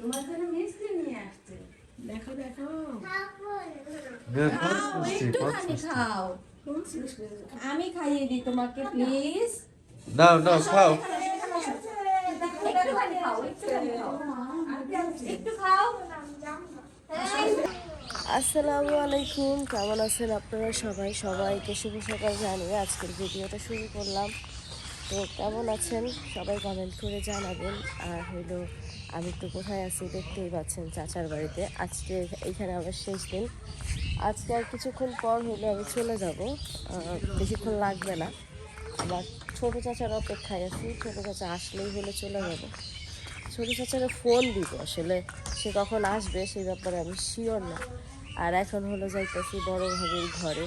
তোমার জন্য মিষ্টি নিয়ে আসছে। দেখো দেখো। একটুখানি খাও। আমি খাইয়ে দিই তোমাকে প্লিজ নাও নাও খাও। একটুখানি খাও একটুখানি খাও। একটু খাও। আসসালামু আলাইকুম কেমন আছেন আপনারা সবাই? সবাইকে শুভ সকাল জানিয়ে আজকের ভিডিওটা শুরু করলাম। তো কেমন আছেন? সবাই কমেন্ট করে জানাবেন। আর হইল আমি তো কোথায় আছি দেখতেই পাচ্ছেন চাচার বাড়িতে। আজকে এইখানে আমার শেষ দিন। আজকে আর কিছুক্ষণ পর হলে আমি চলে যাব। বেশিক্ষণ লাগবে না। আমার ছোটো চাচার অপেক্ষায় আছি। ছোটো চাচা আসলেই হলে চলে যাব। ছোটো চাচারা ফোন দিব। আসলে সে কখন আসবে সেই ব্যাপারে আমি শিওর না। আর এখন হলো যাইতেছি বড় ভাবির ঘরে।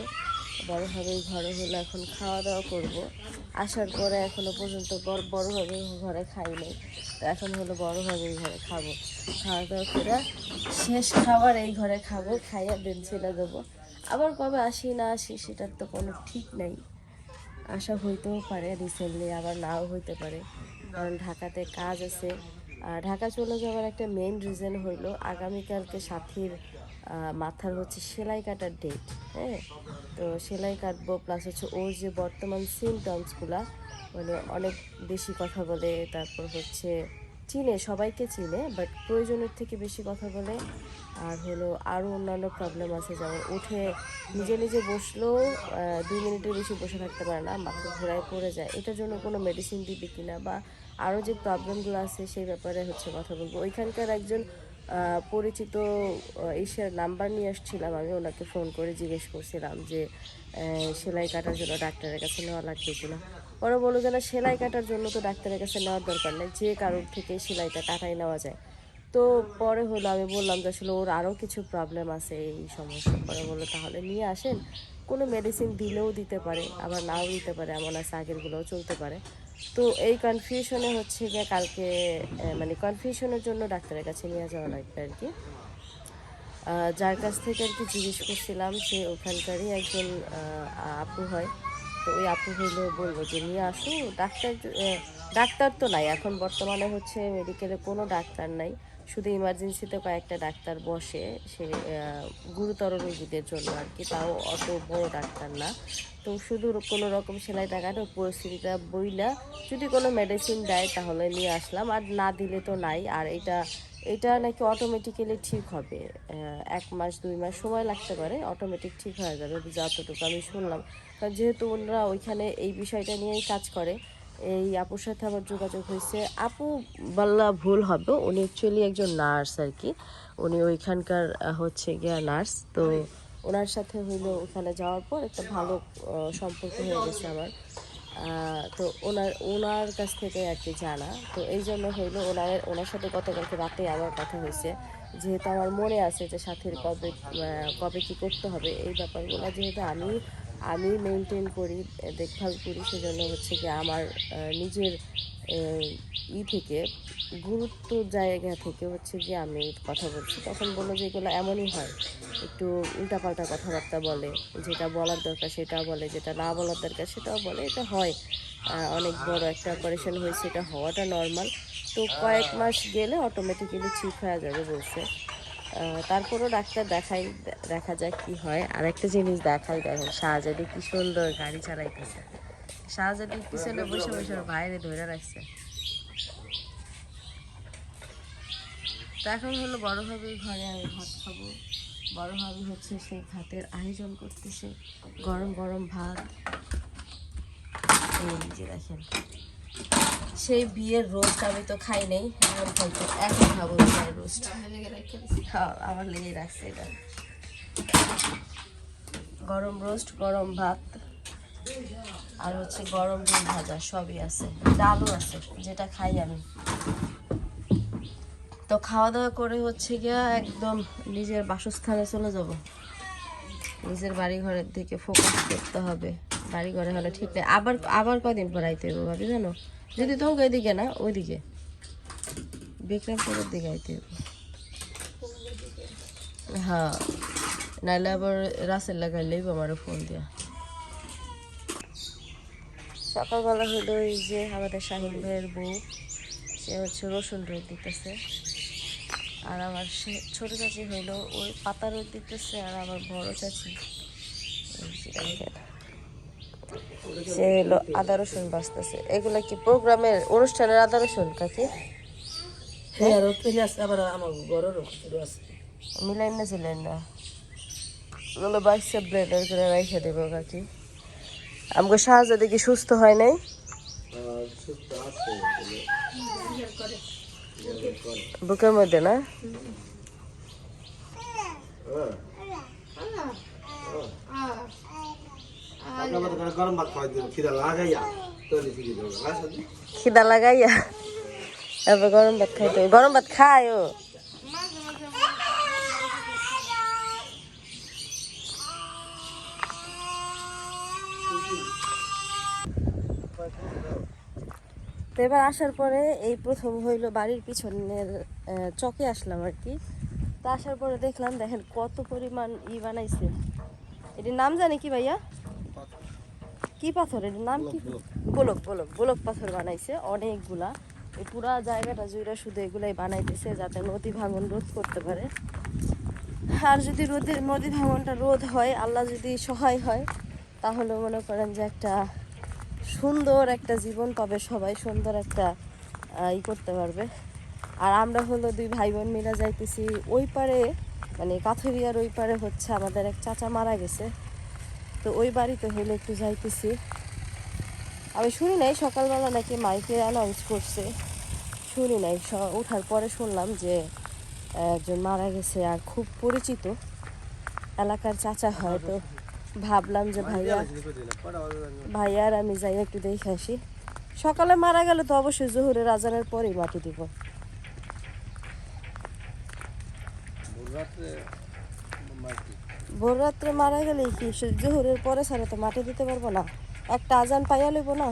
বড় ভাবির ঘরে হলো এখন খাওয়া দাওয়া করব। আসার পরে এখনও পর্যন্ত বড় বড় ঘরে খাই নাই তো এখন হলো বড় ভাবির ঘরে খাব। খাওয়া দাওয়া করে শেষ খাবার এই ঘরে খাব, খাইয়া দিন ছেড়ে দেবো। আবার কবে আসি না আসি সেটার তো কোনো ঠিক নেই। আশা হইতেও পারে রিসেন্টলি আবার নাও হইতে পারে। কারণ ঢাকাতে কাজ আছে। আর ঢাকা চলে যাওয়ার একটা মেইন রিজন হইল আগামীকালকে সাথীর মাথার হচ্ছে সেলাই কাটার ডেট হ্যাঁ? তো সেলাই কাটবো প্লাস হচ্ছে ওর যে বর্তমান সিমটমসগুলা মানে অনেক বেশি কথা বলে, তারপর হচ্ছে চিনে, সবাইকে চিনে বাট প্রয়োজনের থেকে বেশি কথা বলে। আর হলো আরও অন্যান্য প্রবলেম আছে, যেমন উঠে নিজে নিজে বসলেও দুই মিনিটের বেশি বসে থাকতে পারে না, মাথা ঘোরায় পড়ে যায়। এটার জন্য কোনো মেডিসিন দিবে কিনা, বা আরও যে প্রবলেমগুলো আছে, সেই ব্যাপারে হচ্ছে কথা বলব। ওইখানকার একজন পরিচিত এশিয়ার নাম্বার নিয়ে আসছিলাম। আমি ওনাকে ফোন করে জিজ্ঞেস করছিলাম যে সেলাই কাটার জন্য ডাক্তারের কাছে নেওয়া লাগবে কিনা? ওরা বলল যে, না, সেলাই কাটার জন্য তো ডাক্তারের কাছে নেওয়ার দরকার নেই। যে কারোর থেকে সেলাইটা কাটাই নেওয়া যায়। তো পরে হলো আমি বললাম যে, আসলে ওর আরও কিছু প্রবলেম আছে, এই সমস্যা। পরে বলল, তাহলে নিয়ে আসেন। কোনো মেডিসিন দিলেও দিতে পারে, আবার নাও দিতে পারে, এমন আছে, আগেরগুলোও চলতে পারে। তো এই কনফিউশনে হচ্ছে গিয়ে কালকে মানে কনফিউশনের জন্য ডাক্তারের কাছে নিয়ে যাওয়া লাগবে আর কি। যার কাছ থেকে আর কি জিজ্ঞেস করছিলাম, সে ওখানকারই একজন আপু হয়। তো ওই আপু হইলে বলব যে, নিয়ে আসো ডাক্তার ডাক্তার তো নাই, এখন বর্তমানে হচ্ছে মেডিকেলে কোনো ডাক্তার নাই। শুধু ইমার্জেন্সিতে কয়েকটা ডাক্তার বসে, সে গুরুতর রোগীদের জন্য আর কি, তাও অত বড় ডাক্তার না। তো শুধু কোনো রকম সেলাই টাকাটা পরিস্থিতিটা বইলা যদি কোনো মেডিসিন দেয় তাহলে নিয়ে আসলাম, আর না দিলে তো নাই। আর এটা এটা নাকি অটোমেটিক্যালি ঠিক হবে। এক মাস, দুই মাস সময় লাগতে পারে অটোমেটিক ঠিক হয়ে যাবে, যতটুকু আমি শুনলাম। কারণ যেহেতু ওনারা ওইখানে এই বিষয়টা নিয়েই কাজ করে এই আপুর সাথে আমার যোগাযোগ হয়েছে। আপু বললা ভুল হবে, উনি অ্যাকচুয়ালি একজন নার্স আর কি উনি ওইখানকার হচ্ছে গিয়া নার্স তো ওনার সাথে হইল ওখানে যাওয়ার পর একটা ভালো সম্পর্ক হয়ে গেছে আমার। তো ওনার ওনার কাছ থেকে আর কি জানা। তো এই জন্য হইল ওনার ওনার সাথে গতকালকে রাতে আমার কথা হয়েছে, যেহেতু আমার মনে আছে যে সাথীর কবে কবে কী করতে হবে, এই ব্যাপারগুলো। যেহেতু আমি আমি মেনটেন করি দেখভাল করি সেজন্য হচ্ছে কি আমার নিজের ই থেকে, গুরুত্ব জায়গা থেকে হচ্ছে যে আমি কথা বলছি। তখন বলল যে এগুলো এমনই হয়, একটু উল্টাপাল্টা কথাবার্তা বলে, যেটা বলার দরকার সেটাও বলে, যেটা না বলার দরকার সেটাও বলে, এটা হয়। অনেক বড় একটা অপারেশন হয়েছে, এটা হওয়াটা নর্মাল তো কয়েক মাস গেলে অটোমেটিক্যালি ঠিক হয়ে যাবে বলছে। তারপরও ডাক্তার দেখাই, দেখা যাক কি হয়। আর একটা জিনিস দেখাই, দেখেন, শাহজাদি কি সুন্দর গাড়ি চালাইতেছে। শাহজাদির পিছনে বসে বসে বাইরে ধরে রাখছে। এখন হলো বড় ভাবির ঘরে আমি ভাত খাব। বড় ভাবি হচ্ছে সেই ভাতের আয়োজন করতেছে। গরম গরম ভাত। এই যে দেখেন। সেই বিয়ের রোস্ট আমি তো খাই নাই, এখন খাব বিয়ের রোস্ট আমার লেগে রাখছে এটা। গরম রোস্ট গরম ভাত, আর হচ্ছে গরম ডিম ভাজা, সবই আছে। ডালও আছে, যেটা খাই আমি। তো খাওয়া দাওয়া করে হচ্ছে গিয়া একদম নিজের বাসস্থানে চলে যাব। নিজের বাড়ি ঘরের দিকে ফোকাস করতে হবে। বাড়ি ঘরে হলে ঠিক নেই। আবার আবার কদিন পর আইতে হবে ভাবি, জানো? যদি তোমাকে ওইদিকে না, ওইদিকে। বিক্রমপুরের দিকে আইতে হবে হ্যাঁ নাহলে আবার রাসেল লাগাইলেই আমার ফোন দিয়া। সকালবেলা হলো এই যে আমাদের শাহিন ভাইয়ের বউ, সে হচ্ছে রসুন রোদ দিতেছে। আর আমার সে, ছোট চাচি হইল, ওই পাতা রোদ দিতেছে, আর আমার বড় চাচি। সে হলো আদা রসুন বাঁচতেছে। এগুলা কি প্রোগ্রামের অনুষ্ঠানের আদা রসুন কাকি হ্যাঁ আবার আমার ঘরেরও আছে। মিলাই না ছিলেন না। ওগুলো বাইশে ব্লেন্ডার করে রেখে দেবো কাকি আমাকে সাহায্য দেখি সুস্থ হয় নাই? বুকের মধ্যে না? খিদা লাগাইয়া তৈরি শিখে দেবো লাগাই খিদা লাগাইয়া? এবার গরম ভাত খাইতে হবে। গরম ভাত খায় ও? তো এবার আসার পরে এই প্রথম হইল বাড়ির পিছনের চকে আসলাম আর কি। তো আসার পরে দেখলাম, দেখেন কত পরিমাণ ই বানাইছে। এটির নাম জানে কি ভাইয়া? কি পাথর এটার নাম কি? গোলক গোলক। গোলক পাথর বানাইছে অনেকগুলা। এই পুরা জায়গাটা জুড়ে শুধু এগুলাই বানাইতেছে যাতে নদী ভাঙন রোধ করতে পারে। আর যদি রোদের নদী ভাঙনটা রোধ হয় আল্লাহ যদি সহায় হয় তাহলে মনে করেন যে একটা সুন্দর একটা জীবন পাবে সবাই সুন্দর একটা ই করতে পারবে। আর আমরা হলো দুই ভাই বোন মিলে যাইতেছি ওই পারে মানে কাথরিয়ার ওই পারে হচ্ছে আমাদের এক চাচা মারা গেছে। তো ওই বাড়িতে হইলে একটু যাইতেছি। আমি শুনি নাই, সকালবেলা নাকি মাইকে অ্যানাউন্স করছে। শুনি নাই ওঠার পরে শুনলাম যে একজন মারা গেছে আর খুব পরিচিত এলাকার চাচা হয় তো। ভাবলাম যে ভাইয়া ভাইয়া আর আমি যাই একটু দেখে আসি। সকালে মারা গেলে তো অবশ্যই জহুরের আজানের পরেই মাটি দিব। ভোর রাত্রে মারা গেলে কি জহুরের পরে ছাড়া তো মাটি দিতে পারব না? একটা আজান পাইয়া লইব না?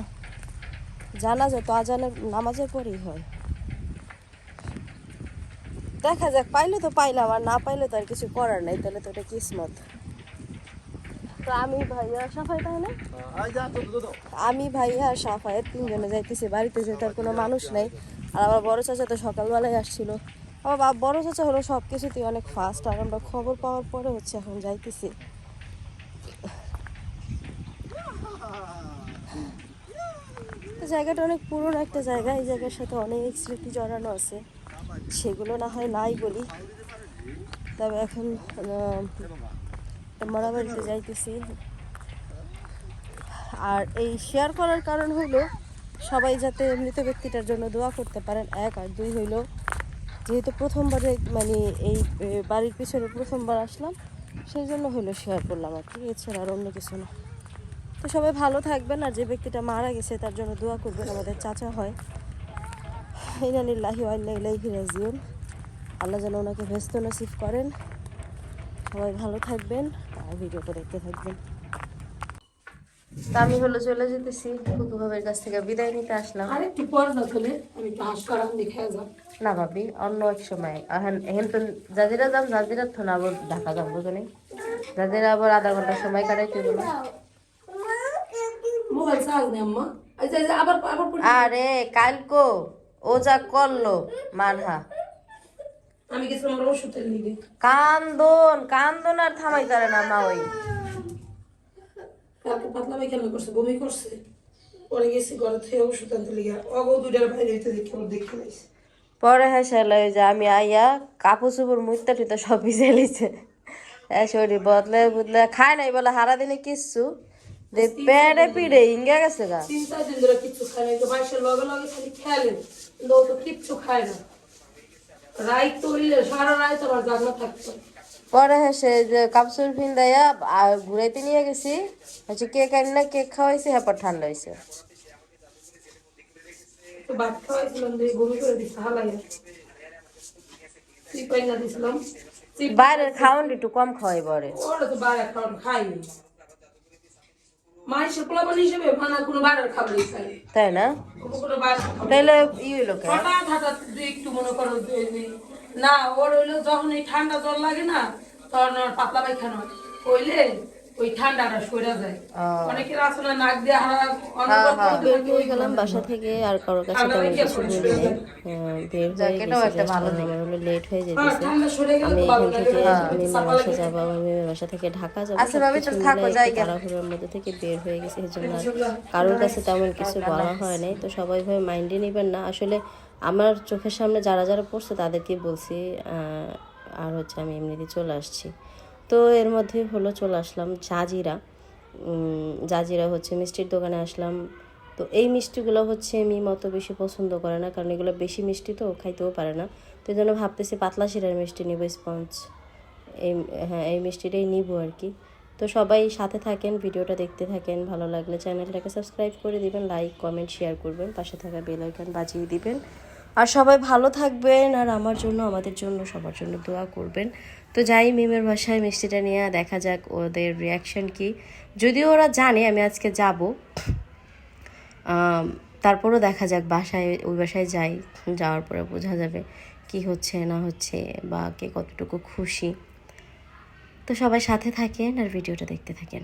জানা যায় তো আজানের নামাজের পরেই হয়। দেখা যাক পাইলে তো পাইলাম আর না পাইলে তো আর কিছু করার নাই তাহলে তো এটা কিসমত। তো আমি ভাইয়া সাফাই তাই না? আমি ভাইয়া আর সাফায়েত তিনজনে যাইতেছি বাড়িতে যে তার কোনো মানুষ নেই। আর আমার বড় চাচা তো সকালবেলায় আসছিল। আমার বাপ বড় চাচা হলো সব কিছুতেই অনেক ফাস্ট আর আমরা খবর পাওয়ার পরে হচ্ছে এখন যাইতেছি। জায়গাটা অনেক পুরনো একটা জায়গা এই জায়গার সাথে অনেক স্মৃতি জড়ানো আছে। সেগুলো না হয় নাই বলি। তবে এখন আহ, একটা মরা বাড়িতে যাইতেছি। আর এই শেয়ার করার কারণ হলো সবাই যাতে মৃত ব্যক্তিটার জন্য দোয়া করতে পারেন। এক আর দুই হইল যেহেতু প্রথমবারে মানে এই বাড়ির পিছনে প্রথমবার আসলাম সেই জন্য হলো শেয়ার করলাম আর কি। এছাড়া আর অন্য কিছু না। তো সবাই ভালো থাকবেন আর যে ব্যক্তিটা মারা গেছে, তার জন্য দোয়া করবেন, আমাদের চাচা হয়। ইনানিল্লাহি ইলাইহি রাজিউন। আল্লাহ যেন ওনাকে ব্যস্ত নসিব করেন। সবাই ভালো থাকবেন আর ভিডিওটা দেখতে থাকবেন। তা আমি হলো চলে যেতেছি কুকু ভাবের কাছ থেকে বিদায় নিতে আসলাম। আর একটু পর না আমি হাঁস করাম দেখে যাম না ভাবি অন্য এক সময়। এখন এখন তো জাজিরা যাম জাজিরা তো না আবার ঢাকা যাম বুঝলি জাজিরা আবার আধা ঘণ্টা সময় কাটাইতে বলো? মোবাইল চার্জ নেই আম্মা। এই যে এই যে আবার আবার আরে কালকো ও যা করল মানহা। আমি গেছিলাম আমার ওষুধের কান্দন কান্দন আর থামাই তারে না মা ওই। কালকে পাতলা পায়খানা করছে বমি করছে। পরে গেছি ঘরে থেকে ওষুধ আনতে লিগে অগো দুইটার বাইরে হইতে দেখে আমার দেখে লাইছে পরে হেসে লয় যে আমি আইয়া কাপড় চুপুর মুইতা টুইতা সব ভিজে লিছে শরীর বদলে বুদলে খায় নাই বলে হারা দিনে কিচ্ছু। যে পেড়ে পিড়ে ইঙ্গা গেছে গা। দিন ধরে কিচ্ছু খায় না তো বাইশের লগে লগে খালি খেলে। কিন্তু ও তো কিচ্ছু খায় না। রাইত তো সারা রাইত জাগনা থাকতো। পরে হেসে যে কাপসুর ফিন দেয়া আর ঘুরাইতে নিয়ে গেছি। হচ্ছে কেক আনি না কেক খাওয়াইছি হ্যাঁ ঠান্ডা হয়েছে বাইরের খাওয়ান একটু কম খাওয়াই পরে তাই না? তাইলে ই হইল কেন হঠাৎ হঠাৎ একটু মনে করো না ওর হইল যখন এই ঠান্ডা জল লাগে না তখন ওর পাতলা পায়খানা হয়। হইলে ওই ঠান্ডাটা সরে যায়। অনেকের আসলে নাক দিয়ে হারা হ্যাঁ, অনুভব করতে বের হয়ে গেলাম বাসা থেকে আর কারোর কাছে তেমন কিছু পড়ে বলি নাই বের হয়ে গেছি একটা just ভালো আমার হলো লেট হয়ে যেতেছে। ঠান্ডা সরে গেলে আমি এখান থেকে হ্যাঁ, মিমের চাপা বাসা যাব আমার মিমের বাসা থেকে ঢাকা যাব আচ্ছা, থাকো। তাড়াহুড়োর মধ্যে থেকে বের হয়ে গেছে আর কারোর কাছে তেমন কিছু বলা হয় নাই। তো সবাই ভাবে মাইন্ডে নেবেন না। আসলে আমার চোখের সামনে যারা যারা পড়ছে তাদেরকে বলছি আর হচ্ছে আমি এমনিতে চলে আসছি। তো এর মধ্যে হলো চলে আসলাম জাজিরা। জাজিরা হচ্ছে মিষ্টির দোকানে আসলাম। তো এই মিষ্টিগুলো হচ্ছে মিম অত বেশি পছন্দ করে না, কারণ এগুলো বেশি মিষ্টি তো, খাইতেও পারে না। তো এই জন্য ভাবতেছি পাতলা শিরার মিষ্টি নিব, স্পঞ্জ। এই হ্যাঁ এই মিষ্টিটাই নিব আর কি। তো সবাই সাথে থাকেন, ভিডিওটা দেখতে থাকেন, ভালো লাগলে চ্যানেলটাকে সাবস্ক্রাইব করে দিবেন, লাইক, কমেন্ট, শেয়ার করবেন, পাশে থাকা বেল আইকন বাজিয়ে দিবেন। আর সবাই ভালো থাকবেন আর আমার জন্য, আমাদের জন্য, সবার জন্য দোয়া করবেন। তো যাই, মিমের বাসায় মিষ্টিটা নিয়ে দেখা যাক ওদের রিয়াকশন কি। যদিও ওরা জানে আমি আজকে যাব। তারপরও দেখা যাক, বাসায়, ওই বাসায় যাই, যাওয়ার পরে বোঝা যাবে কি হচ্ছে, না হচ্ছে, বা কে কতটুকু খুশি। তো সবাই সাথে থাকেন আর ভিডিওটা দেখতে থাকেন।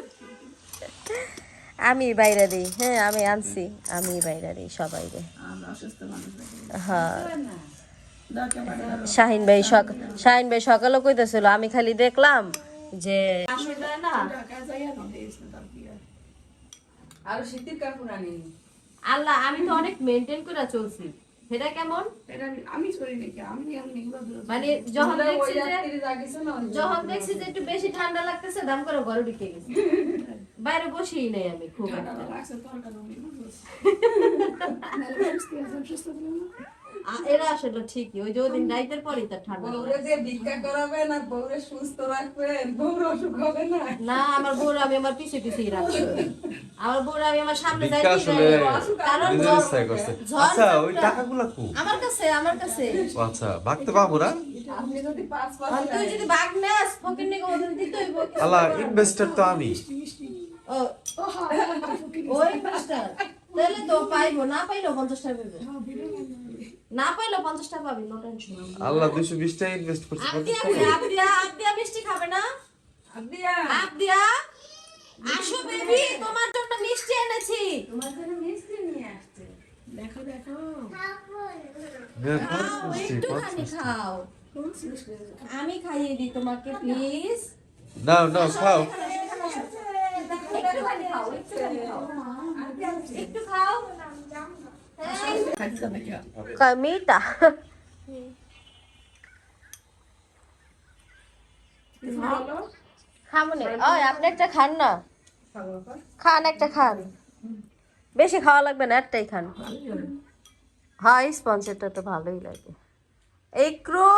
আমি বাইরে দিই হ্যাঁ আমি আনছি। আমি বাইরে দিই সবাই রে হ্যাঁ। শাহিন ভাই সক শাহিন ভাই সকালও কইতেছিল আমি খালি দেখলাম যে আর শীতের কাপড় আনি আল্লাহ আমি তো অনেক মেনটেন করে চলছি। সেটা কেমন? এটা আমি করি নাকি? আমি এগুলো মানে যখন দেখছি যে যখন দেখছি যে একটু বেশি ঠান্ডা লাগতেছে দাম করে ঘরে ঢুকে গেছি। বাইরে বসেই নাই আমি খুব একটা। লাগছে, তরকারি এরা আসলে ঠিকই। ওই যে ওই দিন রাইতের পরেই তার ঠান্ডা। বউরে যে ভিক্ষা করাবেন আর বউরে সুস্থ রাখবেন বউর অসুখ হবে না। না আমার বউর আমি আমার পিছে পিছেই রাখছি আমার বউর আমি আমার সামনে যাই কারণ আচ্ছা ওই টাকাগুলো কু আমার কাছে আমার কাছে। আচ্ছা ভাগতে পাবো না? আপনি যদি পাঁচ পাঁচ তুই যদি বাঘ নেস ফকির নিকে ওদের দিতে হইব আল্লাহ ইনভেস্টার তো আমি। ও। ওই মাস্টার তাহলে তো পাইবো না পাইলেও পঞ্চাশ টাকা পাইবো। না পাইলেও পঞ্চাশ টাকা পাবি নো টেনশন আল্লাহ দুশো বিশ টাকা ইনভেস্ট করছে আপনি পঞ্চাশ টাকা আপনি আপনি মিষ্টি খাবে না? দিয়া। আপদিয়া আসো বেবি তোমার জন্য মিষ্টি এনেছি। তোমার জন্য মিষ্টি নিয়ে আসছে। দেখো দেখো। হ্যাঁ, খাও, মিষ্টি, একটুখানি খাও। আমি খাইয়ে দিই তোমাকে প্লিজ নাও নাও খাও। একটুখানি খাও একটুখানি খাও। একটু খামুনি ওই আপনি একটা খান না। খান, একটা খান। বেশি খাওয়া লাগবে না, একটাই খান। হ্যাঁ স্পন্সরটা তো ভালোই লাগে। এই ক্রো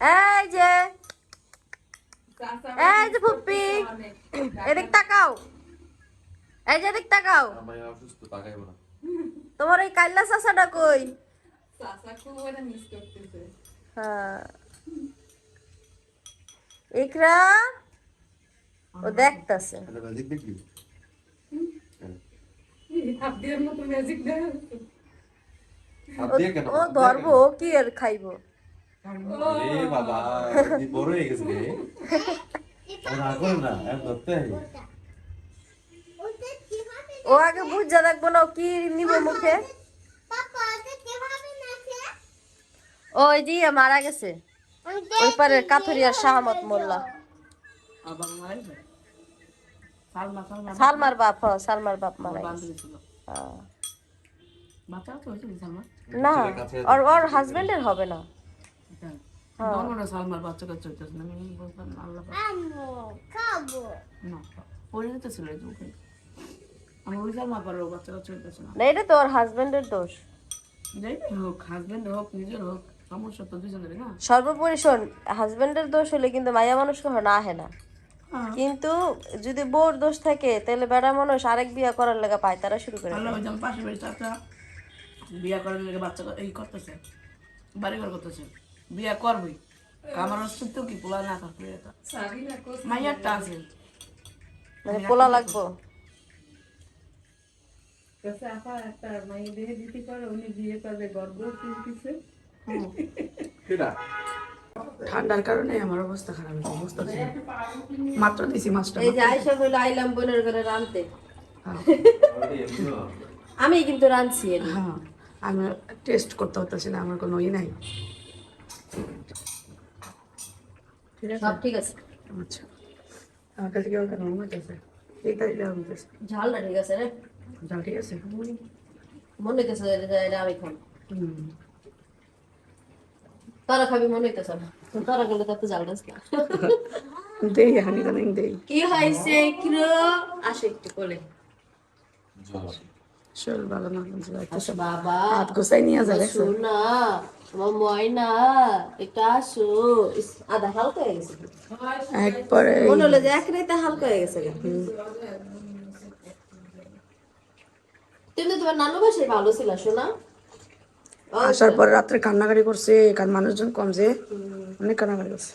এই যে। এই যে ফুপ্পি। এদিক তাকাও। এই যে এদিক তাকাও। আমি অসুস্থ তাকাইবো না। তোমার এই কাইল্লা চাচাটা কই? হ্যাঁ। ইকরা ও দেখতাছে। কেন? ও ধরবো ও কি আর খাইবো? বাবা বড় হয়ে গেছে না করে না এক ধরতে ও আগে বুঝা দেখব না কি নিব মুখে? ওই দিয়ে মারা গেছে। ওই পারে কাথুরিয়ার শাহমত মোল্লা। সালমার বাপ, হ, সালমার বাপ মারা হ্যাঁ। না কাছে ওর হাজবেন্ডের হবে না। সালমার বাচ্চা কাচ্চা না আল্লাহ না পরে যেতে ছিল আমার ওই সালমা পারে বাচ্চা কাচ্চা হইতেছে না। না এটা তো হাজবেন্ডের দোষ। যাই হোক হাজবেন্ড হোক নিজের হোক সমস্যা তো দুজনেরই না। সর্বোপরি শোন হাজবেন্ডের দোষ হলে কিন্তু মাইয়া মানুষ কখনো না আহে না। কিন্তু যদি বউর দোষ থাকে তাহলে বেড়া মানুষ আরেক বিয়া করার লাগা পায় তারা শুরু করে আল্লাহ ওই চাচা বিয়া করার লেগে বাচ্চা এই করতেছে বাড়ি ঘর করতেছে বিয়া করবই। আমার অস্তিত্ব কি পোলা না মাইয়ারটা আছে। মানে পোলা লাগবো? কিরা ঠান্ডার কারণে আমার অবস্থা খারাপ হয়েছে অবস্থা মাত্র দিছি মাছটা এই যে আয়সা হইল আইলাম বোনের ঘরে রানতে হ্যাঁ। আমি কিন্তু রানছি হ্যাঁ আমি টেস্ট করতে হতেছি না আমার কোনো ই নাই। ঠিক আছে? সব ঠিক আছে। আচ্ছা। আমার কাছে কেউ কেন মনে হচ্ছে এই তারিখে আমি ঝালটা ঠিক আছে রে। যাও ঠিক আছে? মনে যে এটা আমি হুম। তারা খাবি মনে হইতেছে না। তারা গেলে তত ঝালটা আছে না। দেই হানি জানি দেই। কি হয়েছে কিরো? আসে একটু কোলে। শরীর ভালো না আসো বাবা। হাত গোসাই নিয়ে যাবে শোনা তোমার ময়না এটা আসো। ইস, আধা হালকা হয়ে গেছে। একবারে মনে হলো যে এক রাইতে হালকা হয়ে গেছে। কিন্তু তোমার নানু বাসায় ভালো ছিল শোনা আসার পর রাত্রে কান্নাকাটি করছে মানুষজন কম যে অনেক কান্নাকাটি করছে।